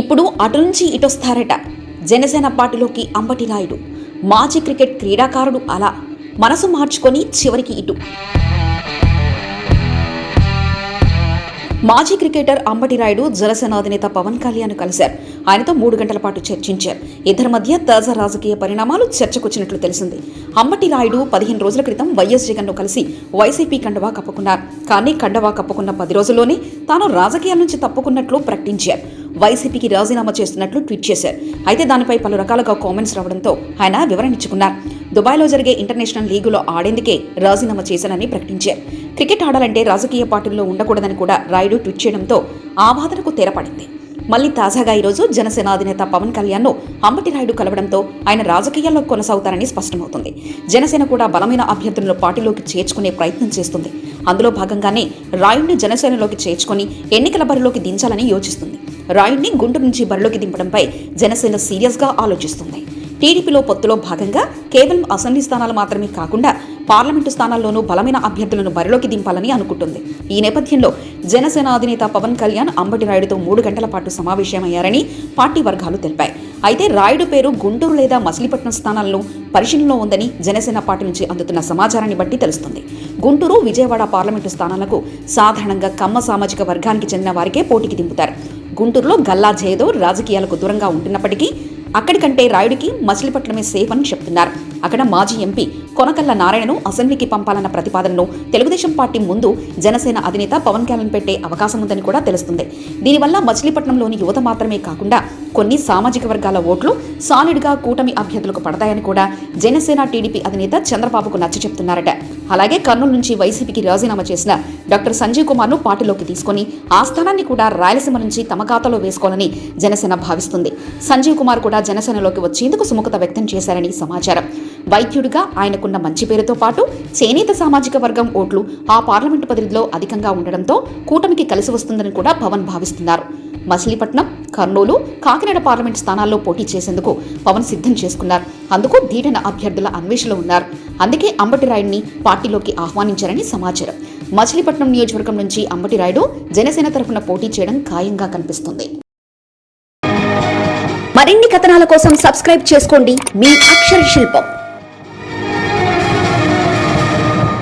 ఇప్పుడు అటు నుంచి ఇటొస్తారట జనసేన పార్టీలోకి అంబటి నాయుడు. మాజీ క్రికెట్ క్రీడాకారుడు అలా. మనసు మార్చుకొని చివరికి ఇటు. మాజీ క్రికెటర్ అంబటి రాయుడు జనసేన అధినేత పవన్ కళ్యాణ్ కలిశారు. ఆయనతో మూడు గంటల పాటు చర్చించారు. ఇద్దరి మధ్య తాజా రాజకీయ పరిణామాలు చర్చకొచ్చినట్లు తెలిసింది. అంబటి రాయుడు పదిహేను రోజుల క్రితం వైఎస్ జగన్ను కలిసి వైసీపీ కండవా కప్పుకున్నారు. కానీ కండవా కప్పుకున్న పది రోజుల్లోనే తాను రాజకీయాల నుంచి తప్పుకున్నట్లు ప్రకటించారు. వైసీపీకి రాజీనామా చేస్తున్నట్లు ట్వీట్ చేశారు. అయితే దానిపై పలు రకాలుగా కామెంట్స్ రావడంతో ఆయన వివరణ ఇచ్చుకున్నారు దుబాయ్లో జరిగే ఇంటర్నేషనల్ లీగులో ఆడేందుకే రాజీనామా చేశానని ప్రకటించారు. క్రికెట్ ఆడాలంటే రాజకీయ పార్టీల్లో ఉండకూడదని కూడా రాయుడు ట్వీట్ చేయడంతో ఆ వాదనకు తెరపడింది. మళ్ళీ తాజాగా ఈరోజు జనసేన అధినేత పవన్ కళ్యాణ్ను అంబటి నాయుడు కలవడంతో ఆయన రాజకీయాల్లో కొనసాగుతారని స్పష్టమవుతుంది. జనసేన కూడా బలమైన అభ్యర్థులను పార్టీలోకి చేర్చుకునే ప్రయత్నం చేస్తుంది. అందులో భాగంగానే రాయుడిని జనసేనలోకి చేర్చుకొని ఎన్నికల బరిలోకి దించాలని యోచిస్తుంది. రాయుడిని గుంటూరు నుంచి బరిలోకి దింపడంపై జనసేన సీరియస్గా ఆలోచిస్తుంది. టీడీపీలో పొత్తులో భాగంగా కేవలం అసెంబ్లీ స్థానాలు మాత్రమే కాకుండా పార్లమెంటు స్థానాల్లోనూ బలమైన అభ్యర్థులను బరిలోకి దింపాలని అనుకుంటుంది. ఈ నేపథ్యంలో జనసేన అధినేత పవన్ కళ్యాణ్ అంబటి రాయుడుతో మూడు గంటల పాటు సమావేశమయ్యారని పార్టీ వర్గాలు తెలిపాయి. అయితే రాయుడు పేరు గుంటూరు లేదా మచిలీపట్నం స్థానాలను పరిశీలనలో ఉందని జనసేన పార్టీ నుంచి అందుతున్న సమాచారాన్ని బట్టి తెలుస్తుంది. గుంటూరు విజయవాడ పార్లమెంటు స్థానాలకు సాధారణంగా కమ్మ సామాజిక వర్గానికి చెందిన వారికే పోటీకి దింపుతారు. గుంటూరులో గల్లా జయదో రాజకీయాలకు దూరంగా ఉంటున్నప్పటికీ అక్కడికంటే రాయుడికి మచిలీపట్నమే సేఫ్ అని చెప్తున్నారు. అక్కడ మాజీ ఎంపీ కొనకల్ల నారాయణను అసెంబ్లీకి పంపాలన్న ప్రతిపాదనను తెలుగుదేశం పార్టీ ముందు జనసేన అధినేత పవన్ కళ్యాణ్ పెట్టే అవకాశం ఉందని కూడా తెలుస్తుంది. దీనివల్ల మచిలీపట్నంలోని యువత మాత్రమే కాకుండా కొన్ని సామాజిక వర్గాల ఓట్లు సాలిడ్గా కూటమి అభ్యర్థులకు పడతాయని కూడా జనసేన టీడీపీ అధినేత చంద్రబాబుకు నచ్చ చెప్తున్నారట. అలాగే కర్నూలు నుంచి వైసీపీకి రాజీనామా చేసిన డాక్టర్ సంజయ్ కుమార్ను పార్టీలోకి తీసుకొని ఆ స్థానాన్ని కూడా రాయలసీమ నుంచి తమ ఖాతాలో వేసుకోవాలని జనసేన భావిస్తుంది. సంజీవ్ కుమార్ కూడా జనసేనలోకి వచ్చేందుకు సుముఖత వ్యక్తం చేశారని సమాచారం. వైద్యుడిగా ఆయనకున్న మంచి పేరుతో పాటు చేనేత సామాజిక వర్గం ఓట్లు ఆ పార్లమెంటు పరిధిలో అధికంగా ఉండడంతో కూటమికి కలిసి వస్తుందని కూడా పవన్ భావిస్తున్నారు. మచిలీపట్నం కర్నూలు కాకినాడ పార్లమెంట్ స్థానాల్లో పోటీ చేసేందుకు పవన్ సిద్ధం చేసుకున్నారు. అందుకు ధీటన అభ్యర్థుల అన్వేషణలో ఉన్నారు. అందుకే అంబటి రాయుడిని పార్టీలోకి ఆహ్వానించారని సమాచారం. మచిలీపట్నం నియోజకవర్గం నుంచి అంబటి రాయుడు జనసేన తరఫున పోటీ చేయడం ఖాయంగా కనిపిస్తుంది. మరిన్ని కథనాల కోసం సబ్స్క్రైబ్ చేసుకోండి. మీ అక్షర శిల్పం.